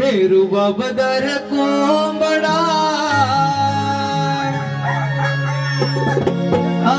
ಹೇರುವ ಬದರ ಕೋಂಬಡ ಆ